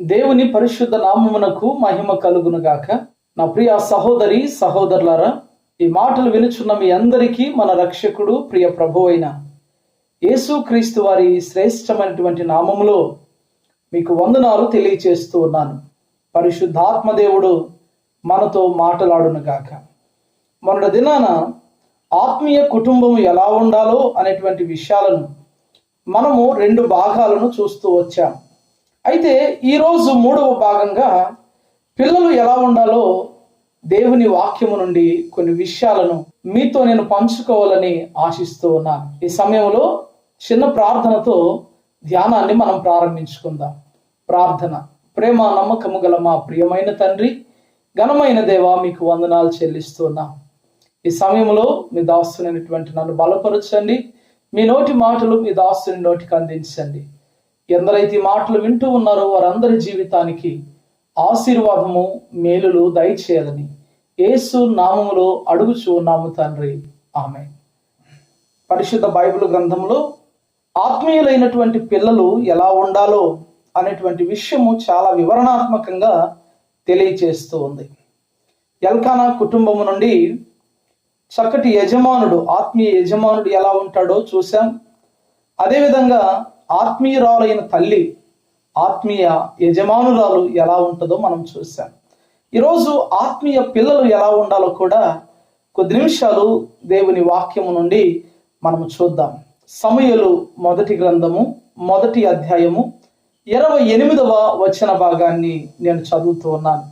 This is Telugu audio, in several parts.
దేవుని పరిశుద్ధ నామమునకు మహిమ కలుగునుగాక. నా ప్రియ సహోదరి సహోదరులారా ఈ మాటలు వినుచున్న మీ అందరికీ మన రక్షకుడు ప్రియ ప్రభు అయిన యేసుక్రీస్తు వారి శ్రేష్టమైనటువంటి నామములో మీకు వందనాలు తెలియచేస్తూ ఉన్నాను. పరిశుద్ధాత్మదేవుడు మనతో మాట్లాడునుగాక. మొన్నటి దినాన ఆత్మీయ కుటుంబం ఎలా ఉండాలో అనేటువంటి విషయాలను మనము రెండు భాగాలను చూస్తూ వచ్చాం. అయితే ఈరోజు మూడవ భాగంగా పిల్లలు ఎలా ఉండాలో దేవుని వాక్యము నుండి కొన్ని విషయాలను మీతో నేను పంచుకోవాలని ఆశిస్తూ ఉన్నాను. ఈ సమయంలో చిన్న ప్రార్థనతో ధ్యానాన్ని మనం ప్రారంభించుకుందాం. ప్రార్థన. ప్రేమ నమ్మకము గల మా ప్రియమైన తండ్రి ఘనమైన దేవ మీకు వందనాలు చెల్లిస్తున్నాం ఈ సమయంలో మీ దాస్తునైనటువంటి నన్ను బలపరచండి. మీ నోటి మాటలు మీ దాస్తుని నోటికి అందించండి. ఎందరైతే మాటలు వింటూ ఉన్నారో వారందరి జీవితానికి ఆశీర్వాదము మేలులు దయచేయాలని యేసు నామములో అడుగుచు ఉన్నాము తండ్రి. ఆమె పరిశుద్ధ బైబిల్ గ్రంథంలో ఆత్మీయులైనటువంటి పిల్లలు ఎలా ఉండాలో అనేటువంటి విషయము చాలా వివరణాత్మకంగా తెలియచేస్తూ ఉంది. ఎల్కానా కుటుంబము నుండి చక్కటి యజమానుడు ఆత్మీయ యజమానుడు ఎలా ఉంటాడో చూసాం అదేవిధంగా ఆత్మీయురాలైన తల్లి ఆత్మీయ యజమానురాలు ఎలా ఉంటుందో మనం చూసాం. ఈరోజు ఆత్మీయ పిల్లలు ఎలా ఉండాలో కూడా కొద్ది నిమిషాలు దేవుని వాక్యము నుండి మనము చూద్దాం. సమయలు మొదటి గ్రంథము మొదటి అధ్యాయము ఇరవై ఎనిమిదవ వచన భాగాన్ని నేను చదువుతూ ఉన్నాను.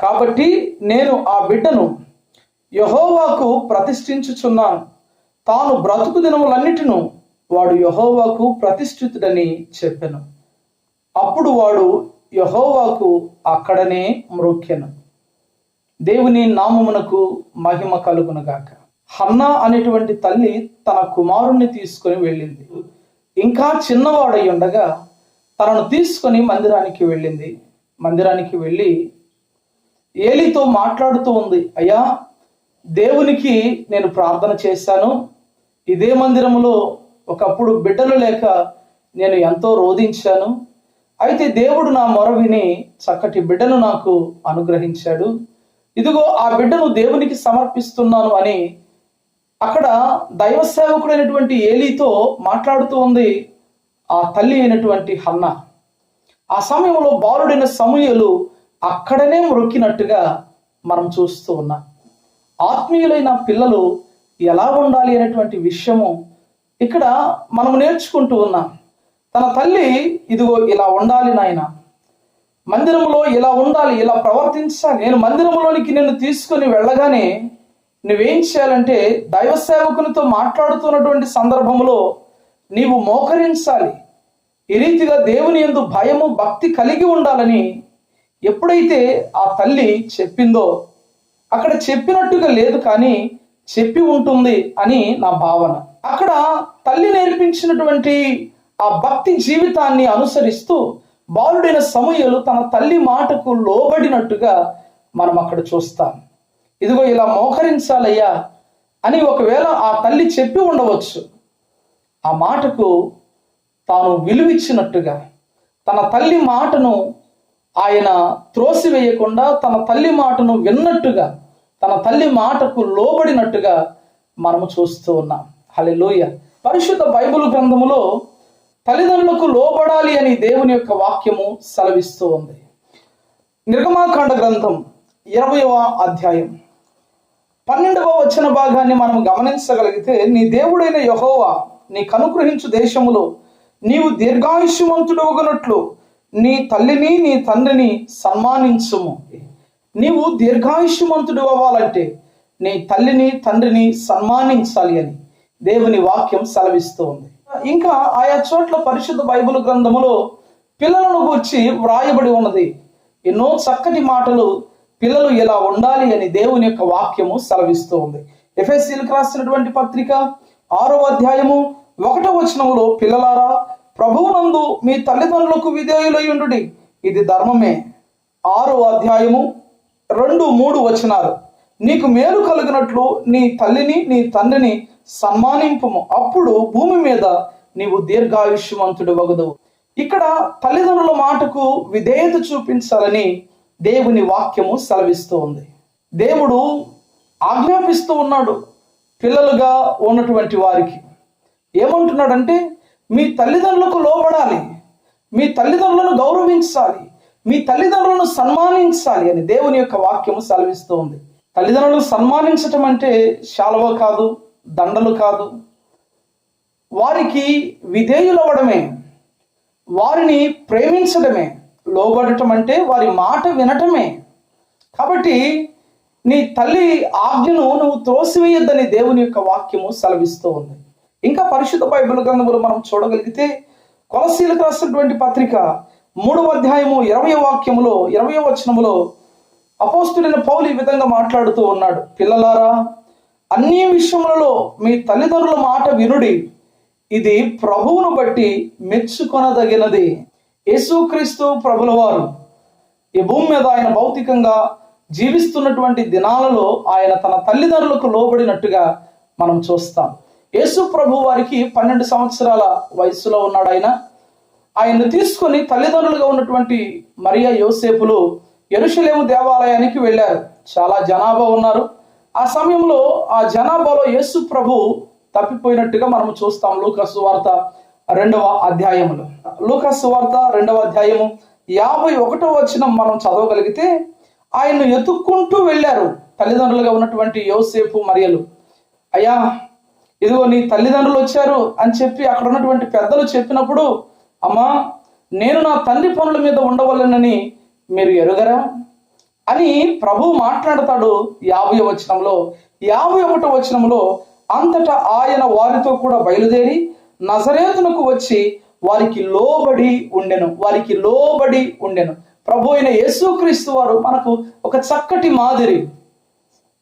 కాబట్టి నేను ఆ బిడ్డను యహోవాకు ప్రతిష్ఠించుచున్నాను. తాను బ్రతుకు దినములన్నిటిను వాడు యహోవాకు ప్రతిష్ఠితుడని చెప్పెను. అప్పుడు వాడు యహోవాకు అక్కడనే మ్రొక్కెను దేవుని నామమునకు మహిమ కలుగునుగాక. హన్నా అనేటువంటి తల్లి తన కుమారుణ్ణి తీసుకొని వెళ్ళింది. ఇంకా చిన్నవాడై ఉండగా తనను తీసుకొని మందిరానికి వెళ్ళింది. మందిరానికి వెళ్ళి ఏలితో మాట్లాడుతూ ఉంది అయ్యా దేవునికి నేను ప్రార్థన చేశాను. ఇదే మందిరములో ఒకప్పుడు బిడ్డలు లేక నేను ఎంతో రోధించాను. అయితే దేవుడు నా మొర విని చక్కటి బిడ్డను నాకు అనుగ్రహించాడు. ఇదిగో ఆ బిడ్డను దేవునికి సమర్పిస్తున్నాను అని అక్కడ దైవ సేవకుడైనటువంటి ఏలీతో మాట్లాడుతూ ఉంది ఆ తల్లి అయినటువంటి హన్న. ఆ సమయంలో బాలుడైన సమూయలు అక్కడనే మొక్కినట్టుగా మనం చూస్తూ ఉన్నాం. ఆత్మీయులైన పిల్లలు ఎలా ఉండాలి అనేటువంటి విషయము ఇక్కడ మనం నేర్చుకుంటూ ఉన్నాం తన తల్లి ఇదిగో ఇలా ఉండాలి నాయన. మందిరంలో ఇలా ఉండాలి ఇలా ప్రవర్తించాలి నేను మందిరంలోనికి నిన్ను తీసుకొని వెళ్ళగానే నువ్వేం చేయాలంటే దైవ సేవకునితో మాట్లాడుతున్నటువంటి సందర్భంలో నీవు మోకరించాలి. ఈ రీతిగా దేవుని ఎందు భయము భక్తి కలిగి ఉండాలని ఎప్పుడైతే ఆ తల్లి చెప్పిందో అక్కడ చెప్పినట్టుగా లేదు కానీ చెప్పి ఉంటుంది అని నా భావన. అక్కడ తల్లి నేర్పించినటువంటి ఆ భక్తి జీవితాన్ని అనుసరిస్తూ బాలుడైన సమూహలు తన తల్లి మాటకు లోబడినట్టుగా మనం అక్కడ చూస్తాం. ఇదిగో ఇలా మోకరించాలయ్యా అని ఒకవేళ ఆ తల్లి చెప్పి ఉండవచ్చు. ఆ మాటకు తాను విలువిచ్చినట్టుగా తన తల్లి మాటను ఆయన త్రోసివేయకుండా తన తల్లి మాటను విన్నట్టుగా తన తల్లి మాటకు లోబడినట్టుగా మనము చూస్తూ ఉన్నాం. హలెలోయ పరిశుద్ధ బైబిల్ గ్రంథములో తల్లిదండ్రులకు లోబడాలి అని దేవుని యొక్క వాక్యము సెలవిస్తూ ఉంది. నిర్గమాకాండ గ్రంథం ఇరవయవ అధ్యాయం. పన్నెండవ వచ్చిన భాగాన్ని మనం గమనించగలిగితే నీ దేవుడైన యహోవా నీకు అనుగ్రహించు దేశములో నీవు దీర్ఘాయుష్యవంతుడు నీ తల్లిని నీ తండ్రిని సన్మానించుము. నీవు దీర్ఘాయుష్యవంతుడు అవ్వాలంటే నీ తల్లిని తండ్రిని సన్మానించాలి అని. దేవుని వాక్యం సెలవిస్తూ ఉంది ఇంకా ఆయా చోట్ల పరిశుద్ధ బైబిల్ గ్రంథములో పిల్లలను గూర్చి వ్రాయబడి ఉన్నది. ఎన్నో చక్కటి మాటలు పిల్లలు ఎలా ఉండాలి అని దేవుని యొక్క వాక్యము సెలవిస్తూ ఉంది ఎఫ్ఎస్సీలకు రాసినటువంటి పత్రిక ఆరో అధ్యాయము ఒకటో వచనంలో పిల్లలారా ప్రభువునందు మీ తల్లిదండ్రులకు విధేయులయ్యుండు ఇది ధర్మమే. ఆరో అధ్యాయము రెండు మూడు వచనాలు. నీకు మేలు కలిగినట్లు నీ తల్లిని నీ తండ్రిని సన్మానింపము. అప్పుడు భూమి మీద నీవు దీర్ఘాయుష్యవంతుడు వగదవు ఇక్కడ తల్లిదండ్రుల మాటకు విధేయత చూపించాలని దేవుని వాక్యము సెలవిస్తూ ఉంది. దేవుడు ఆజ్ఞాపిస్తూ ఉన్నాడు పిల్లలుగా ఉన్నటువంటి వారికి. ఏమంటున్నాడంటే మీ తల్లిదండ్రులకు లోబడాలి. మీ తల్లిదండ్రులను గౌరవించాలి. మీ తల్లిదండ్రులను సన్మానించాలి అని దేవుని యొక్క వాక్యము సెలవిస్తూ ఉంది. తల్లిదండ్రులు సన్మానించటం అంటే శాలవ కాదు దండలు కాదు. వారికి విధేయులవ్వడమే. వారిని ప్రేమించడమే. లోబడటం అంటే వారి మాట వినటమే. కాబట్టి నీ తల్లి ఆజ్ఞను నువ్వు త్రోసివేయొద్దని దేవుని యొక్క వాక్యము సెలవిస్తూ ఉంది. ఇంకా పరిశుద్ధ బైబిల్ గ్రంథములు మనం చూడగలిగితే కొలసీలకు రాసినటువంటి పత్రిక మూడవ అధ్యాయము ఇరవై వాక్యములో ఇరవై వచనములో అపోస్తుడైన పౌలు ఈ విధంగా మాట్లాడుతూ ఉన్నాడు. పిల్లలారా అన్ని విషయములలో మీ తల్లిదండ్రుల మాట వినుడి. ఇది ప్రభువును బట్టి మెచ్చుకొనదగినది. యేసుక్రీస్తు ప్రభుల వారు ఈ భూమి మీద ఆయన భౌతికంగా జీవిస్తున్నటువంటి దినాలలో ఆయన తన తల్లిదండ్రులకు లోబడినట్టుగా మనం చూస్తాం. యేసు ప్రభు వారికి పన్నెండు సంవత్సరాల వయసులో ఉన్నాడు ఆయన. ఆయన్ను తీసుకొని తల్లిదండ్రులుగా ఉన్నటువంటి మరియా యోసేపులు ఎరుషలేము దేవాలయానికి వెళ్ళారు. చాలా జనాభా ఉన్నారు. ఆ సమయంలో ఆ జనాభాలో యేసు ప్రభు తప్పిపోయినట్టుగా మనం చూస్తాం లూకసు వార్త రెండవ అధ్యాయములు. లూకసు వార్త రెండవ అధ్యాయము యాభై ఒకటో వచ్చిన మనం చదవగలిగితే ఆయన ఎత్తుక్కుంటూ వెళ్ళారు తల్లిదండ్రులుగా ఉన్నటువంటి యోసేపు మరియలు. అయ్యా ఇదిగో నీ తల్లిదండ్రులు వచ్చారు అని చెప్పి అక్కడ ఉన్నటువంటి పెద్దలు చెప్పినప్పుడు అమ్మా నేను నా తండ్రి పనుల మీద ఉండవలనని మీరు ఎరుగరా? అని ప్రభు మాట్లాడతాడు యాభై వచనంలో. యాభై ఒకటో వచనంలో అంతటా ఆయన వారితో కూడా బయలుదేరి నజరేతునకు వచ్చి వారికి లోబడి ఉండెను వారికి లోబడి ఉండెను. ప్రభు అయిన యేసుక్రీస్తు వారు మనకు ఒక చక్కటి మాదిరి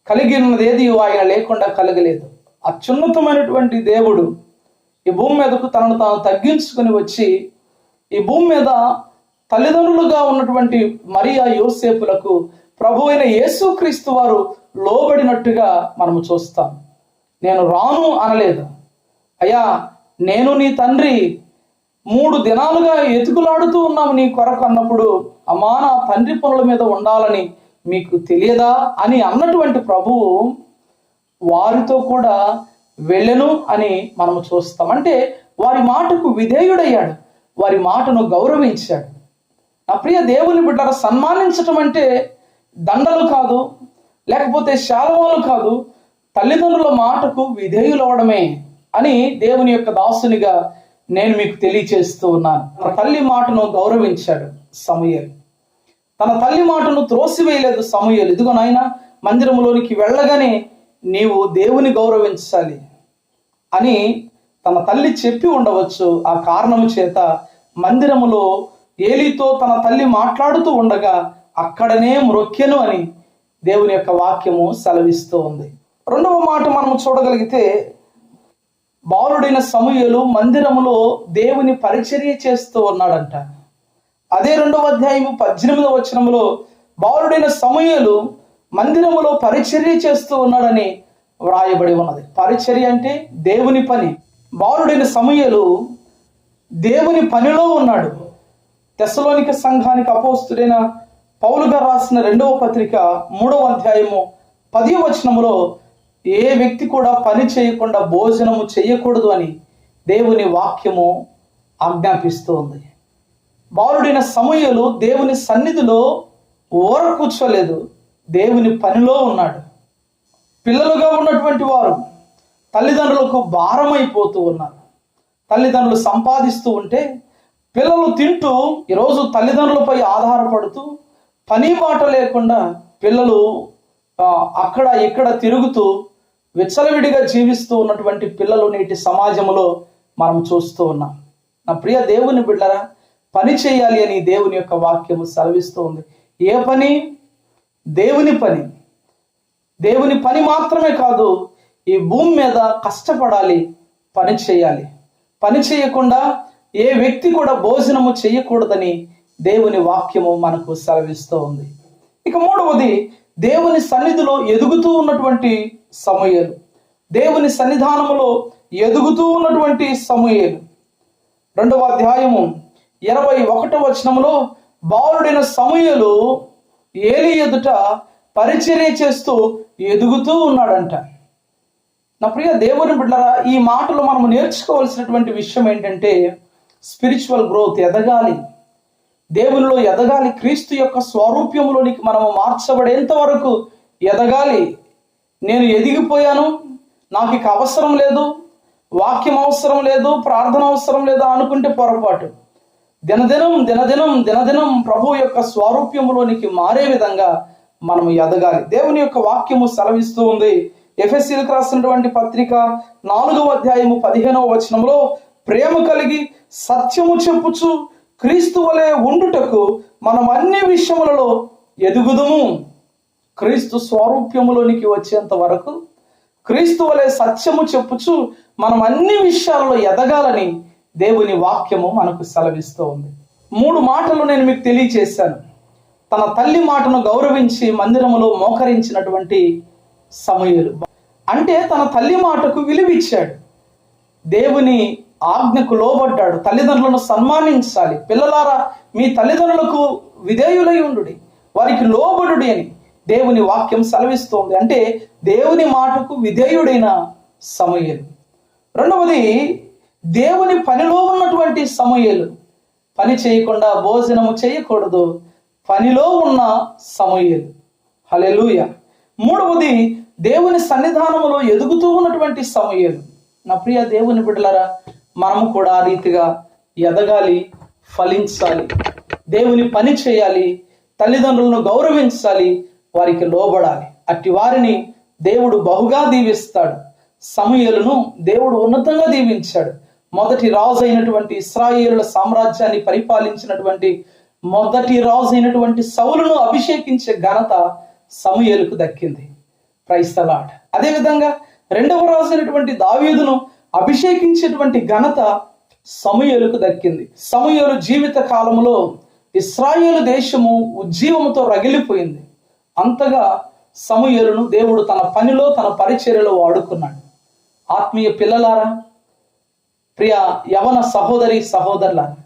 కలిగి ఉన్నది ఏది? ఆయన లేకుండా కలగలేదు. అత్యున్నతమైనటువంటి దేవుడు ఈ భూమి మీదకు తనను తాను తగ్గించుకొని వచ్చి ఈ భూమి మీద తల్లిదండ్రులుగా ఉన్నటువంటి మరియా యోసేపులకు ప్రభు అయిన యేసుక్రీస్తు వారు లోబడినట్టుగా మనము చూస్తాం. నేను రాను అనలేదు. అయ్యా నేను నీ తండ్రి మూడు దినాలుగా ఎతుకులాడుతూ ఉన్నాము నీ కొరకు అన్నప్పుడు అమ్మా నా తండ్రి పనుల మీద ఉండాలని మీకు తెలియదా అని అన్నటువంటి ప్రభువు వారితో కూడా వెళ్ళను అని మనము చూస్తాం. అంటే వారి మాటకు విధేయుడయ్యాడు. వారి మాటను గౌరవించాడు. నా ప్రియ దేవుని బిడ్డ సన్మానించటం అంటే దండలు కాదు లేకపోతే శాలవాలు కాదు తల్లిదండ్రుల మాటకు విధేయులవడమే అని దేవుని యొక్క దాసునిగా నేను మీకు తెలియచేస్తూ ఉన్నాను. తన తల్లి మాటను గౌరవించాడు సమయలు. తన తల్లి మాటను త్రోసివేయలేదు సమయలు. ఇదిగో నాయన మందిరములోనికి వెళ్ళగానే నీవు దేవుని గౌరవించాలి అని తన తల్లి చెప్పి ఉండవచ్చు. ఆ కారణము చేత మందిరములో ఏలితో తన తల్లి మాట్లాడుతూ ఉండగా అక్కడనే మ్రొక్కెను అని దేవుని యొక్క వాక్యము సెలవిస్తూ ఉంది రెండవ మాట మనం చూడగలిగితే బాలుడైన సమూహలు మందిరములో దేవుని పరిచర్య చేస్తూ ఉన్నాడంట. అదే రెండవ అధ్యాయము పద్దెనిమిదవ వచనములో బాలుడైన సమూహలు మందిరములో పరిచర్య చేస్తూ ఉన్నాడని వ్రాయబడి ఉన్నది. పరిచర్య అంటే దేవుని పని. బాలుడైన సమూహలు దేవుని పనిలో ఉన్నాడు. తెసలోనిక సంఘానికి అపోస్తుడైన పౌలుగా రాసిన రెండవ పత్రిక మూడవ అధ్యాయము పది వచనములో ఏ వ్యక్తి కూడా పని చేయకుండా భోజనము చేయకూడదు అని దేవుని వాక్యము ఆజ్ఞాపిస్తోంది బాలుడైన సమయలు దేవుని సన్నిధిలో ఓర కూర్చోలేదు దేవుని పనిలో ఉన్నాడు. పిల్లలుగా ఉన్నటువంటి వారు తల్లిదండ్రులకు భారమైపోతూ ఉన్నారు. తల్లిదండ్రులు సంపాదిస్తూ ఉంటే పిల్లలు తింటూ ఈరోజు తల్లిదండ్రులపై ఆధారపడుతూ పని మాట లేకుండా పిల్లలు అక్కడ ఇక్కడ తిరుగుతూ విచ్చలవిడిగా జీవిస్తూ ఉన్నటువంటి పిల్లలు నేటి సమాజంలో మనం చూస్తూ ఉన్నాం. నా ప్రియ దేవుని బిడ్డరా పని చేయాలి అని దేవుని యొక్క వాక్యము సెలవిస్తూ ఉంది. ఏ పని? దేవుని పని. దేవుని పని మాత్రమే కాదు ఈ భూమి మీద కష్టపడాలి పని చేయాలి. పని చేయకుండా ఏ వ్యక్తి కూడా భోజనము చేయకూడదని దేవుని వాక్యము మనకు సెలవిస్తూ ఉంది. ఇక మూడవది దేవుని సన్నిధిలో ఎదుగుతూ ఉన్నటువంటి సమూహలు దేవుని సన్నిధానములో ఎదుగుతూ ఉన్నటువంటి సమూహలు రెండవ అధ్యాయము ఇరవై ఒకటో వచనంలో బాలుడైన సమయలు ఏలి ఎదుట పరిచర్య చేస్తూ ఎదుగుతూ ఉన్నాడంట. నా ప్రియ దేవుని బిడ్డరా ఈ మాటలు మనం నేర్చుకోవాల్సినటువంటి విషయం ఏంటంటే స్పిరిచువల్ గ్రోత్ ఎదగాలి. దేవునిలో ఎదగాలి. క్రీస్తు యొక్క స్వరూప్యములోనికి మనము మార్చబడేంత వరకు ఎదగాలి. నేను ఎదిగిపోయాను. నాకు ఇక అవసరం లేదు. వాక్యం అవసరం లేదు. ప్రార్థన అవసరం లేదా అనుకుంటే పొరపాటు. దినదినం దినదినం దినదినం ప్రభు యొక్క స్వరూప్యములోనికి మారే విధంగా మనము ఎదగాలి. దేవుని యొక్క వాక్యము సెలవిస్తూ ఉంది. ఎఫ్ఎస్సీలకు రాసినటువంటి పత్రిక నాలుగవ అధ్యాయము పదిహేనవ వచనంలో ప్రేమ కలిగి సత్యము చెప్పుచు క్రీస్తు వలె ఉండుటకు మనం అన్ని విషయములలో ఎదుగుదుము. క్రీస్తు స్వారూప్యములోనికి వచ్చేంత వరకు క్రీస్తు వలె సత్యము చెప్పుచు మనం అన్ని విషయాలలో ఎదగాలని దేవుని వాక్యము మనకు సెలవిస్తూ ఉంది. మూడు మాటలు నేను మీకు తెలియచేశాను. తన తల్లి మాటను గౌరవించి మందిరములో మోకరించినటువంటి సమయలు. అంటే తన తల్లి మాటకు విలువిచ్చాడు. దేవుని ఆజ్ఞకు లోబడ్డాడు. తల్లిదండ్రులను సన్మానించాలి. పిల్లలారా మీ తల్లిదండ్రులకు విధేయులై ఉండు వారికి లోబడుడి అని దేవుని వాక్యం సెలవిస్తోంది. అంటే దేవుని మాటకు విధేయుడైన సమయలు. రెండవది దేవుని పనిలో ఉన్నటువంటి సమయలు. పని చేయకుండా భోజనము చేయకూడదు. పనిలో ఉన్న సమయలు. హలెలుయ మూడవది దేవుని సన్నిధానములో ఎదుగుతూ ఉన్నటువంటి సమయలు. నా ప్రియ దేవుని బిడ్డలరా మనము కూడా ఆ రీతిగా ఎదగాలి ఫలించాలి. దేవుని పని చేయాలి తల్లిదండ్రులను గౌరవించాలి వారికి లోబడాలి. అట్టి వారిని దేవుడు బహుగా దీవిస్తాడు. సమయలను దేవుడు ఉన్నతంగా దీవించాడు. మొదటి రాజు అయినటువంటి ఇస్రాయేలుల సామ్రాజ్యాన్ని పరిపాలించినటువంటి మొదటి రాజు అయినటువంటి సౌలును అభిషేకించే ఘనత సమయలకు దక్కింది. క్రైస్తలాడ్ అదేవిధంగా రెండవ రాజు అయినటువంటి దావీదును అభిషేకించేటువంటి ఘనత సమయలకు దక్కింది. సమయలు జీవిత కాలంలో ఇస్రాయేలు దేశము ఉజ్జీవముతో రగిలిపోయింది. అంతగా సమయలను దేవుడు తన పనిలో తన పరిచర్యలో వాడుకున్నాడు. ఆత్మీయ పిల్లలారా ప్రియ యవన సహోదరి సహోదరులారా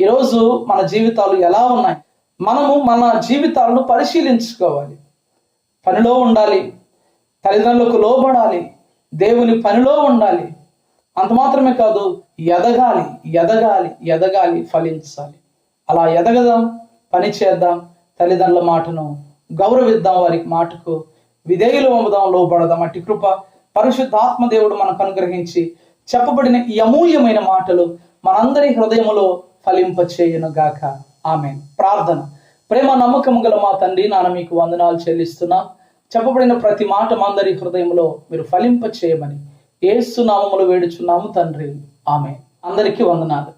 ఈరోజు మన జీవితాలు ఎలా ఉన్నాయి? మనము మన జీవితాలను పరిశీలించుకోవాలి. పనిలో ఉండాలి తల్లిదండ్రులకు లోబడాలి దేవుని పనిలో ఉండాలి అంత మాత్రమే కాదు ఎదగాలి ఎదగాలి ఎదగాలి ఫలించాలి. అలా ఎదగదాం పని చేద్దాం తల్లిదండ్రుల మాటను గౌరవిద్దాం వారికి మాటకు విధేయులు అమ్ముదాం లోబడదాం. అట్టి కృప పరిశుద్ధాత్మ దేవుడు మనకు అనుగ్రహించి చెప్పబడిన ఈ అమూల్యమైన మాటలు మనందరి హృదయములో ఫలింప చేయను గాక ఆమె ప్రార్థన. ప్రేమ నమ్మకము గల మా తండ్రి నాన్న మీకు వందనాలు చెల్లిస్తున్నా. చెప్పబడిన ప్రతి మాట మందరి అందరి హృదయంలో మీరు ఫలింప చేయమని ఏసునామములు వేడుచున్నాము తండ్రి. ఆమె అందరికీ వందనాలు.